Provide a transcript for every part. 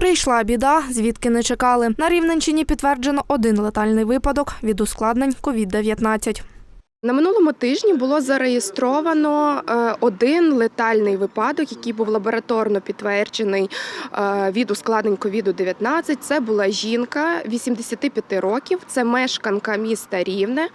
Прийшла біда, звідки не чекали. На Рівненщині підтверджено один летальний випадок від ускладнень COVID-19. На минулому тижні було зареєстровано е, один летальний випадок, який був лабораторно підтверджений е, від ускладнень COVID-19. Це була жінка 85 років, це мешканка міста Рівне,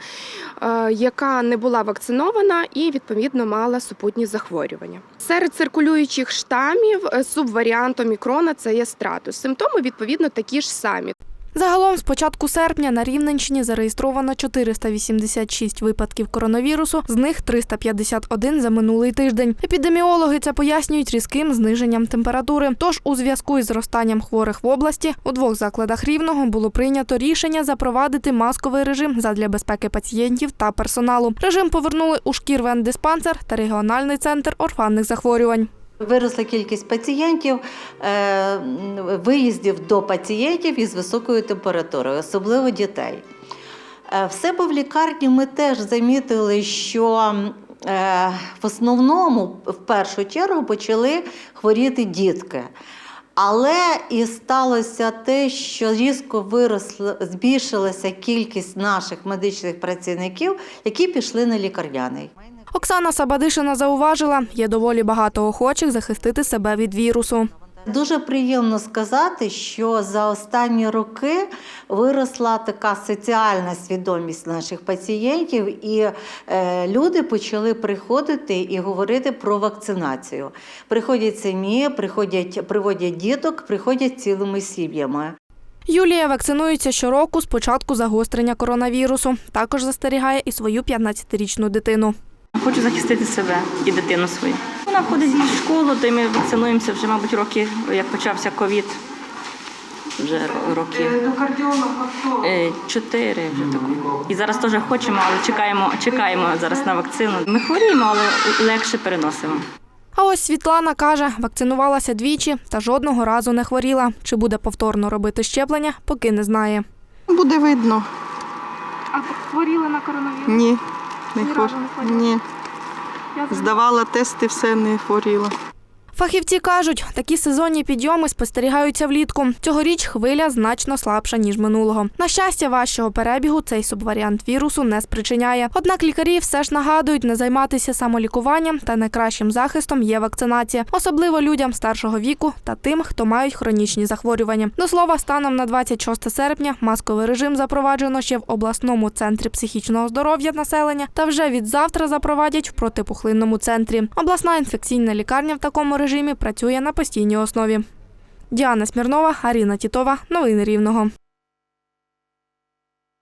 е, яка не була вакцинована і відповідно мала супутні захворювання. Серед циркулюючих штамів субваріант омікрона це є стратус. Симптоми відповідно такі ж самі. Загалом з початку серпня на Рівненщині зареєстровано 486 випадків коронавірусу, з них 351 за минулий тиждень. Епідеміологи це пояснюють різким зниженням температури. Тож у зв'язку із зростанням хворих в області у двох закладах рівного було прийнято рішення запровадити масковий режим задля безпеки пацієнтів та персоналу. Режим повернули у шкірвендиспансер та регіональний центр орфанних захворювань. Виросла кількість пацієнтів, е, виїздів до пацієнтів із високою температурою, особливо дітей. В себе в лікарні ми теж замітили, що е, в основному в першу чергу почали хворіти дітки. Але і сталося те, що різко виросла, збільшилася кількість наших медичних працівників, які пішли на лікарняний. Оксана Сабадишина зауважила, є доволі багато охочих захистити себе від вірусу. Дуже приємно сказати, що за останні роки виросла така соціальна свідомість наших пацієнтів, і е, люди почали приходити і говорити про вакцинацію. Приходять самі, приходять, приводять діток, приходять цілими сім'ями. Юлія вакцинується щороку з початку загострення коронавірусу. Також застерігає і свою 15-річну дитину. Хочу захистити себе і дитину свою. Вона ходить в школу, то ми вакцинуємося вже, мабуть, роки, як почався ковід. Вже роки Е, чотири вже таку. І зараз теж хочемо, але чекаємо, чекаємо зараз на вакцину. Ми хворіємо, але легше переносимо. А ось Світлана каже, вакцинувалася двічі та жодного разу не хворіла. Чи буде повторно робити щеплення, поки не знає. Буде видно. А хворіли на коронавірус? Ні, не хворіла? Ні. Здавала тести, все не хворіла. Фахівці кажуть, такі сезонні підйоми спостерігаються влітку. Цьогоріч хвиля значно слабша ніж минулого. На щастя, важчого перебігу цей субваріант вірусу не спричиняє. Однак лікарі все ж нагадують не займатися самолікуванням та найкращим захистом є вакцинація, особливо людям старшого віку та тим, хто мають хронічні захворювання. До слова, станом на 26 серпня масковий режим запроваджено ще в обласному центрі психічного здоров'я населення та вже від завтра запровадять в протипухлинному центрі. Обласна інфекційна лікарня в такому режимі працює на постійній основі. Діана Смірнова, Аріна Тітова. Новини Рівного.